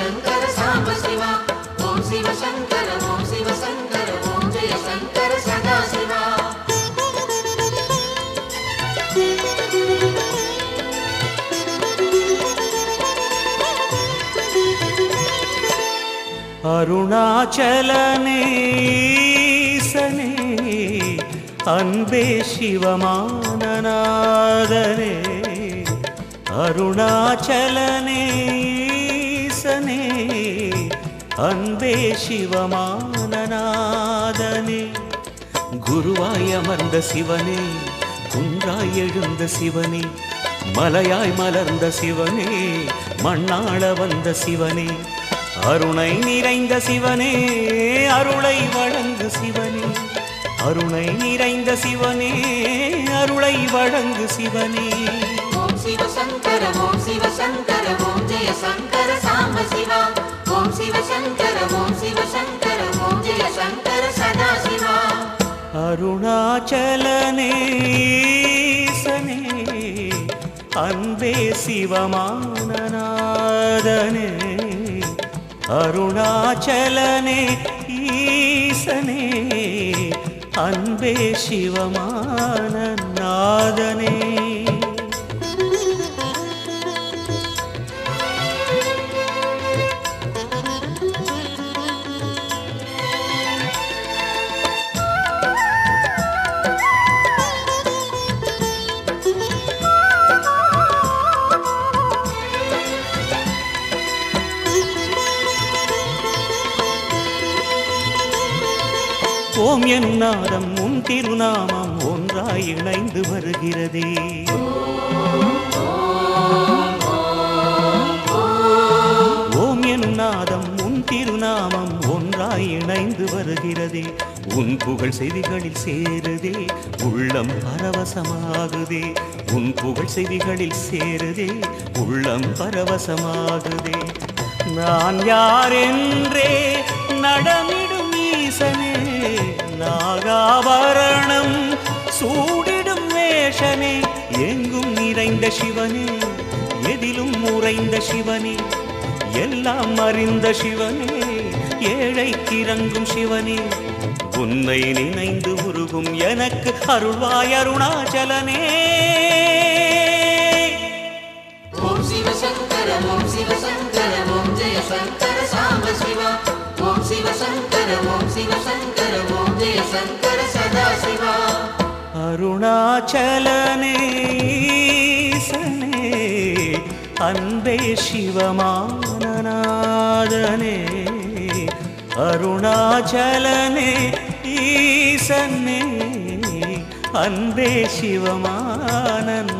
சங்கர சாம்ப சிவா. ஓம் சிவ சங்கர ஓம் சிவ சங்கர ஓம் ஜெய சங்கர சதா சிவா. அருணாச்சலனேசனே அன்பே சிவமானநாதனே. அருணாச்சலனே அன்பே சிவமானநாதனே. குருவாய் அமர்ந்த சிவனே குன்றாய் எழுந்த சிவனே மலையாய் மலர்ந்த சிவனே மண்ணாள வந்த சிவனே அருணை நிறைந்த சிவனே அருளை வழங்கு சிவனே அருணை நிறைந்த சிவனே அருளை வழங்கு சிவனே. ஓம் சிவசங்கர ஓம் சிவசங்கர ஓம் ஜெய சங்கர சாம்ப சிவா. ஓம் சிவ ஓம் சிவ ஓம் ஜெய சங்கர அருணாச்சலனேசனே அன்பே சிவமானநாதனே. அருணாச்சலனே ஈசனே அன்பே சிவமானநாதனே. ஓம் என் நாதம் உன் திருநாமம் ஒன்றாய் இணைந்து வருகிறதே. ஓம் என் நாதம் உன் திருநாமம் ஒன்றாய் இணைந்து வருகிறதே. உன் புகழ் செய்திகளில் சேருதே உள்ளம் பரவசமாகுதே. உன் புகழ் செய்திகளில் சேருதே உள்ளம் பரவசமாகுதே. நான் யார் என்றே சிவனே எதிலும் உறைந்த சிவனே எல்லாம் அறிந்த சிவனே ஏழைக்கு இறங்கும் சிவனே. உன்னை நினைந்து உருகும் எனக்கு அருள்வாய் அருணாச்சலனே. ஓம் சிவ சங்கர ஓம் சிவ சங்கர ஓம் ஜெய சங்கர சாம்ப சிவா. ஓம் சிவ சங்கர ஓம் சிவ சங்கர ஓம் ஜெய சங்கர சதா சிவா. அருணாச்சலனே. அன்பே சிவமானநாதனே அருணாச்சலனே ஈசன்னே அன்பே சிவமானன்.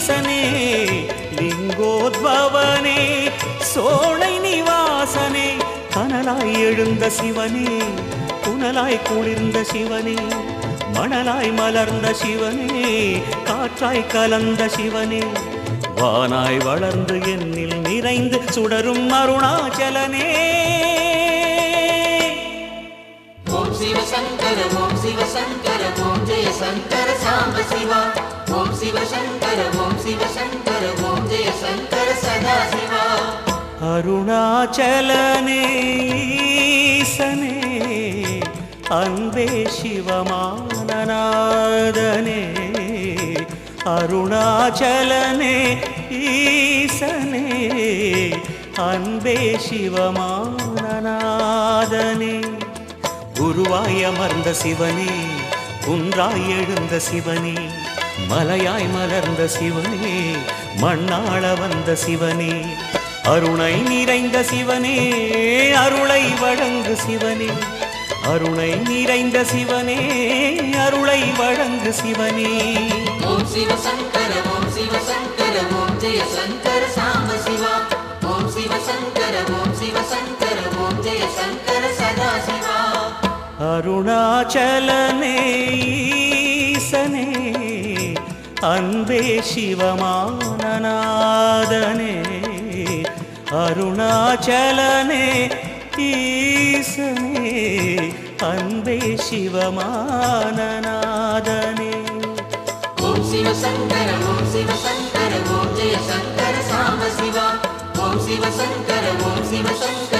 ஈசனே லிங்கோத்பவனே சோழை நிவாசனே கனலாய் எழுந்த சிவனே புனலாய் குளிர்ந்த சிவனே மணலாய் மலர்ந்த சிவனே காற்றாய் கலந்த சிவனே வானாய் வளர்ந்து என்னில் நிறைந்து சுடரும் அருணாச்சலனே ஓம் சிவசங்கர ஓம் சிவசங்கர ஓம் ஜெய சங்கர சாம்ப சிவா சிவசங்கர ஓம் சிவசங்கர ஓம் ஜெயசங்கர சதாசிவா. அருணாச்சலனேசனே அன்பே சிவமானநாதனே. அருணாச்சலனே ஈசனே அன்பே சிவமானநாதனே. குருவாய் அமர்ந்த சிவனே குன்றாய் எழுந்த சிவனே. மலையாய் மலர்ந்த சிவனே மண்ணாள வந்த சிவனே அருணை நிறைந்த சிவனே அருளை வழங்கு சிவனே. அருணை நிறைந்த சிவனே அருளை வழங்கு சிவனே. ஓம் சிவ சங்கர ஓம் சிவ சங்கர ஓம் ஜெய சங்கர சாம்ப சிவா. ஓம் சிவ சங்கர ஓம் சிவ சங்கர ஓம் ஜெய சங்கர சதா சிவா அருணாச்சலனே அன்பே சிவமானநாதனே அருணாச்சலனே ஈசனே அன்பே சிவமானநாதனே. ஓம் சிவசங்கர ஓம் சிவசங்கர ஓம் ஜெயசங்கர சாம சிவா. ஓம் சிவசங்கர ஓம் சிவசங்கர.